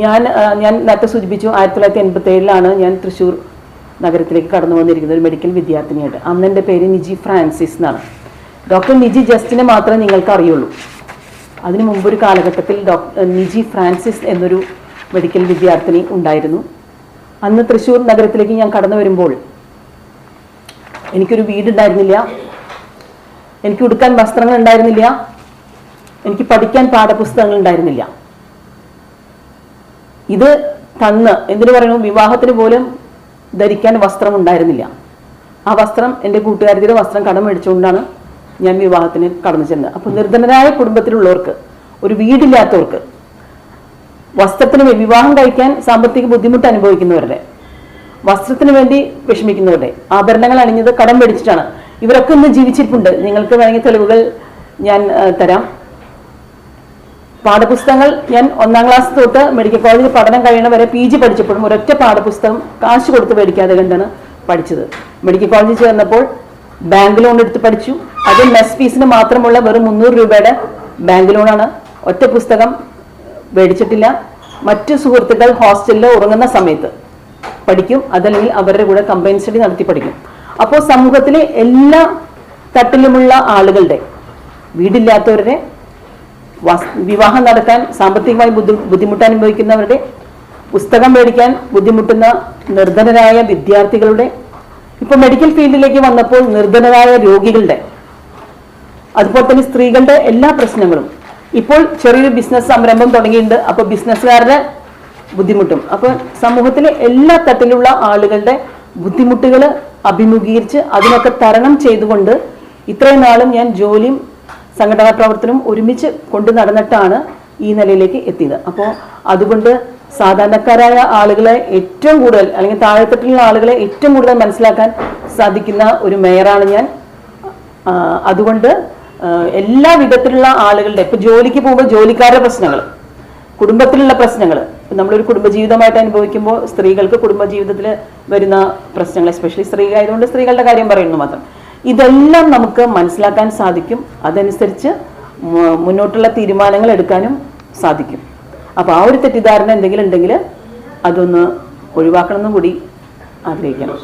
ഞാൻ ഞാൻ നേരത്തെ സൂചിപ്പിച്ചു ആയിരത്തി തൊള്ളായിരത്തി എൺപത്തി ഏഴിലാണ് ഞാൻ തൃശ്ശൂർ നഗരത്തിലേക്ക് കടന്നു വന്നിരിക്കുന്നത് ഒരു മെഡിക്കൽ വിദ്യാർത്ഥിനിയായിട്ട്. അന്ന് എന്റെ പേര് നിജി ഫ്രാൻസിസ് എന്നാണ്. ഡോക്ടർ നിജി ജസ്റ്റിനെ മാത്രമേ നിങ്ങൾക്ക് അറിയുള്ളൂ. അതിനു മുമ്പൊരു കാലഘട്ടത്തിൽ ഡോക്ടർ നിജി ഫ്രാൻസിസ് എന്നൊരു മെഡിക്കൽ വിദ്യാർത്ഥിനി ഉണ്ടായിരുന്നു. അന്ന് തൃശ്ശൂർ നഗരത്തിലേക്ക് ഞാൻ കടന്നു വരുമ്പോൾ എനിക്കൊരു വീടുണ്ടായിരുന്നില്ല. എനിക്ക് ഉടുക്കാൻ വസ്ത്രങ്ങൾ ഉണ്ടായിരുന്നില്ല. എനിക്ക് പഠിക്കാൻ പാഠപുസ്തകങ്ങൾ ഉണ്ടായിരുന്നില്ല. ഇത് തന്ന് എന്തിനു പറയുന്നു? വിവാഹത്തിന് പോലും ധരിക്കാൻ വസ്ത്രം ഉണ്ടായിരുന്നില്ല. ആ വസ്ത്രം എന്റെ കൂട്ടുകാരിയുടെ വസ്ത്രം കടം മേടിച്ചുകൊണ്ടാണ് ഞാൻ വിവാഹത്തിന് കടന്നു ചെന്നത്. അപ്പോൾ നിർധനരായ കുടുംബത്തിലുള്ളവർക്ക് ഒരു വീടില്ലാത്തവർക്ക് വസ്ത്രത്തിന് വിവാഹം കഴിക്കാൻ സാമ്പത്തിക ബുദ്ധിമുട്ട് അനുഭവിക്കുന്നവരുടെ വസ്ത്രത്തിന് വേണ്ടി വിഷമിക്കുന്നവരുടെ ആഭരണങ്ങൾ അണിഞ്ഞത് കടം മേടിച്ചിട്ടാണ്. ഇവരൊക്കെ ഇന്ന് ജീവിച്ചിരിപ്പുണ്ട്. നിങ്ങൾക്ക് വേണമെങ്കിൽ തെളിവുകൾ ഞാൻ തരാം. പാഠപുസ്തകങ്ങൾ ഞാൻ ഒന്നാം ക്ലാസ് തൊട്ട് മെഡിക്കൽ കോളേജിൽ പഠനം കഴിയണ വരെ പി ജി പഠിച്ചപ്പോഴും ഒരൊറ്റ പാഠപുസ്തകം കാശ് കൊടുത്ത് മേടിക്കാതെ കണ്ടാണ് പഠിച്ചത്. മെഡിക്കൽ കോളേജിൽ ചേർന്നപ്പോൾ ബാങ്ക് ലോൺ എടുത്ത് പഠിച്ചു. അത് മെസ് ഫീസിന് മാത്രമുള്ള വെറും മുന്നൂറ് രൂപയുടെ ബാങ്ക് ലോണാണ് ഒറ്റ പുസ്തകം മേടിച്ചിട്ടില്ല. മറ്റു സുഹൃത്തുക്കൾ ഹോസ്റ്റലിൽ ഉറങ്ങുന്ന സമയത്ത് പഠിക്കും. അതല്ലെങ്കിൽ അവരുടെ കൂടെ കമ്പൈൻ സ്റ്റഡി നടത്തി പഠിക്കും. അപ്പോൾ സമൂഹത്തിലെ എല്ലാ തട്ടിലുമുള്ള ആളുകളുടെ വീടില്ലാത്തവരുടെ വിവാഹം നടത്താൻ സാമ്പത്തികമായി ബുദ്ധി ബുദ്ധിമുട്ട് അനുഭവിക്കുന്നവരുടെ പുസ്തകം മേടിക്കാൻ ബുദ്ധിമുട്ടുന്ന നിർധനരായ വിദ്യാർത്ഥികളുടെ ഇപ്പൊ മെഡിക്കൽ ഫീൽഡിലേക്ക് വന്നപ്പോൾ നിർധനരായ രോഗികളുടെ അതുപോലെ തന്നെ സ്ത്രീകളുടെ എല്ലാ പ്രശ്നങ്ങളും. ഇപ്പോൾ ചെറിയൊരു ബിസിനസ് സംരംഭം തുടങ്ങിയിട്ടുണ്ട്. അപ്പോൾ ബിസിനസ്സുകാരുടെ ബുദ്ധിമുട്ടും. അപ്പോൾ സമൂഹത്തിലെ എല്ലാ തട്ടിലുള്ള ആളുകളുടെ ബുദ്ധിമുട്ടുകൾ അഭിമുഖീകരിച്ച് അതിനൊക്കെ തരണം ചെയ്തുകൊണ്ട് ഇത്രയും നാളും ഞാൻ ജോലിയും സംഘടനാ പ്രവർത്തനം ഒരുമിച്ച് കൊണ്ടു നടന്നിട്ടാണ് ഈ നിലയിലേക്ക് എത്തിയത്. അപ്പോൾ അതുകൊണ്ട് സാധാരണക്കാരായ ആളുകളെ ഏറ്റവും കൂടുതൽ അല്ലെങ്കിൽ താഴെത്തട്ടിലുള്ള ആളുകളെ ഏറ്റവും കൂടുതൽ മനസ്സിലാക്കാൻ സാധിക്കുന്ന ഒരു മേയറാണ് ഞാൻ. അതുകൊണ്ട് എല്ലാ വിധത്തിലുള്ള ആളുകളുടെ ഇപ്പൊ ജോലിക്ക് പോകുമ്പോൾ ജോലിക്കാരുടെ പ്രശ്നങ്ങൾ കുടുംബത്തിലുള്ള പ്രശ്നങ്ങൾ നമ്മളൊരു കുടുംബജീവിതമായിട്ട് അനുഭവിക്കുമ്പോൾ സ്ത്രീകൾക്ക് കുടുംബജീവിതത്തിൽ വരുന്ന പ്രശ്നങ്ങൾ എസ്പെഷ്യലി സ്ത്രീ ആയതുകൊണ്ട് സ്ത്രീകളുടെ കാര്യം പറയുന്നു മാത്രം. ഇതെല്ലാം നമുക്ക് മനസ്സിലാക്കാൻ സാധിക്കും. അതനുസരിച്ച് മുന്നോട്ടുള്ള തീരുമാനങ്ങൾ എടുക്കാനും സാധിക്കും. അപ്പോൾ ആ ഒരു തെറ്റിദ്ധാരണ എന്തെങ്കിലും ഉണ്ടെങ്കിൽ അതൊന്ന് ഒഴിവാക്കണമെന്നും കൂടി ആഗ്രഹിക്കണം